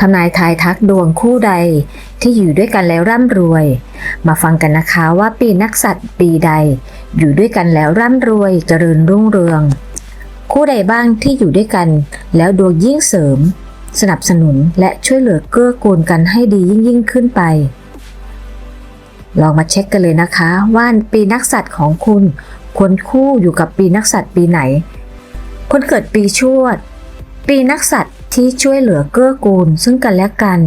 ทำนายทายทักดวงคู่ใดที่อยู่ด้วยกันแล้วร่ำรวย มาฟังกันนะคะว่าปีนักสัตว์ปีใด อยู่ด้วยกันแล้วร่ำรวยเจริญรุ่งเรือง คู่ใดบ้างที่อยู่ด้วยกัน แล้วดวงยิ่งเสริม สนับสนุนและช่วยเหลือเกื้อกูลกันให้ดียิ่งยิ่งขึ้นไป ลองมาเช็คกันเลยนะคะว่าปีนักสัตว์ของคุณควรคู่อยู่กับปีนักสัตว์ปีไหน คนเกิดปีชวด ปีนักสัตว์ที่ช่วยเหลือเกื้อกูลซึ่งกันและกัน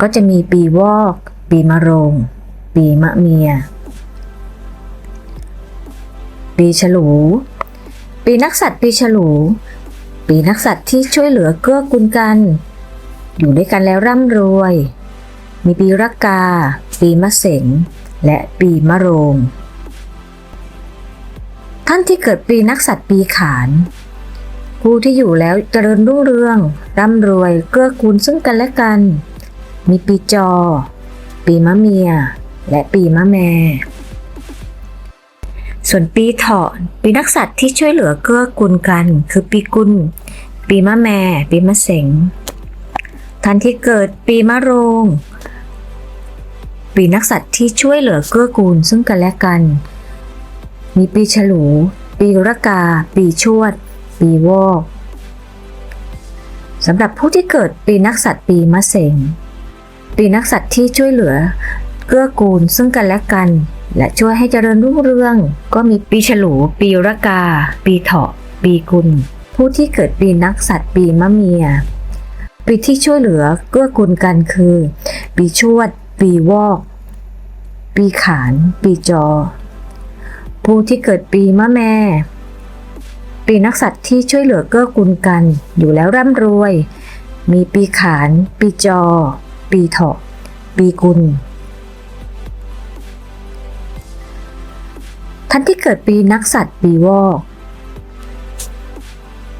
ก็จะมีปีวอก ปีมะโรง ปีมะเมีย ปีฉลู ปีนักสัตว์ปีฉลู ปีนักสัตว์ที่ช่วยเหลือเกื้อกูลกัน อยู่ด้วยกันแล้วร่ำรวย มีปีรักกา ปีมะเสงและปีมะโรง ท่านที่เกิดปีนักสัตว์ปีขาน ผู้ที่อยู่แล้วเจริญรุ่งเรือง ร่ำรวยเกื้อกูลซึ่งกันและกัน มีปีจอ ปีมะเมีย และปีมะแม่ ส่วนปีเถาะปีนักสัตว์ที่ช่วยเหลือเกื้อกูลกัน คือปีกุล ปีมะแม่ ปีมะเสงท่านที่เกิดปีมะโรง ปีนักสัตว์ที่ช่วยเหลือเกื้อกูลซึ่งกันและกัน มีปีฉลู ปีรกา ปีชวด ปีวอกสำหรับผู้ที่เกิดปีนักสัตว์ปีมะเสงปีนักสัตว์ที่ช่วยเหลือเกื้อกูลซึ่งกันและกัน และช่วยให้เจริญรุ่งเรือง ก็มีปีฉลู ปีระกา ปีเถาะ ปีกุล ผู้ที่เกิดปีนักสัตว์ปีมะเมีย ปีที่ช่วยเหลือเกื้อกูลกันคือ ปีชวด ปีวอก ปีขาน ปีจอ ผู้ที่เกิดปีมะแม่ ปีนักสัตว์ที่ช่วยเหลือเกื้อกูลกัน อยู่แล้วร่ำรวย มีปีขาน ปีจอ ปีเถาะ ปีกุล ท่านที่เกิดปีนักสัตว์ปีวอก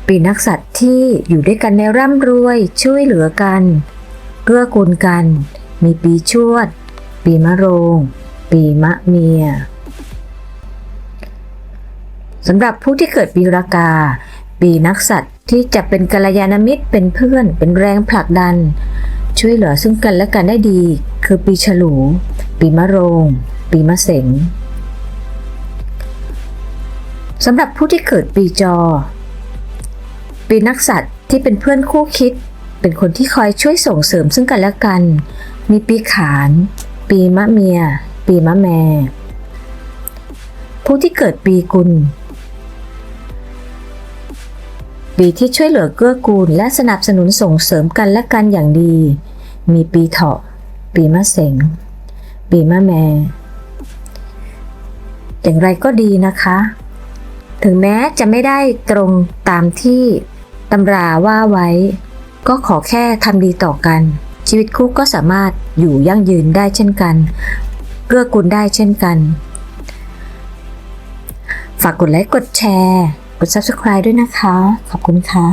ปีนักสัตว์ที่อยู่ด้วยกันในร่ำรวย ช่วยเหลือกัน เกื้อกูลกัน มีปีชวด ปีมะโรง ปีมะเมีย สำหรับผู้ที่เกิดปีรากา ปีนักสัตว์ที่จะเป็นกัลยาณมิตรเป็นเพื่อน เป็นแรงผลักดัน ช่วยเหลือซึ่งกันและกันได้ดี คือปีฉลู ปีมะโรง ปีมะเสงสำหรับผู้ที่เกิดปีจอ ปีนักสัตว์ที่เป็นเพื่อนคู่คิด เป็นคนที่คอยช่วยส่งเสริมซึ่งกันและกัน มีปีขาน ปีมะเมีย ปีมะแม่ผู้ที่เกิดปีกุล ปีที่ช่วยเหลือเกื้อกูล และสนับสนุนส่งเสริมกันและกันอย่างดี มีปีเถาะ ปีมะเสง ปีมะแม อย่างไรก็ดีนะคะ ถึงแม้จะไม่ได้ตรงตามที่ตำราว่าไว้ ก็ขอแค่ทำดีต่อกัน ชีวิตคู่ก็สามารถอยู่ยั่งยืนได้เช่นกัน เกื้อกูลได้เช่นกัน ฝากกดไลค์กดแชร์ ด Subscribe ด้วยนะคะ ขอบคุณค่ะ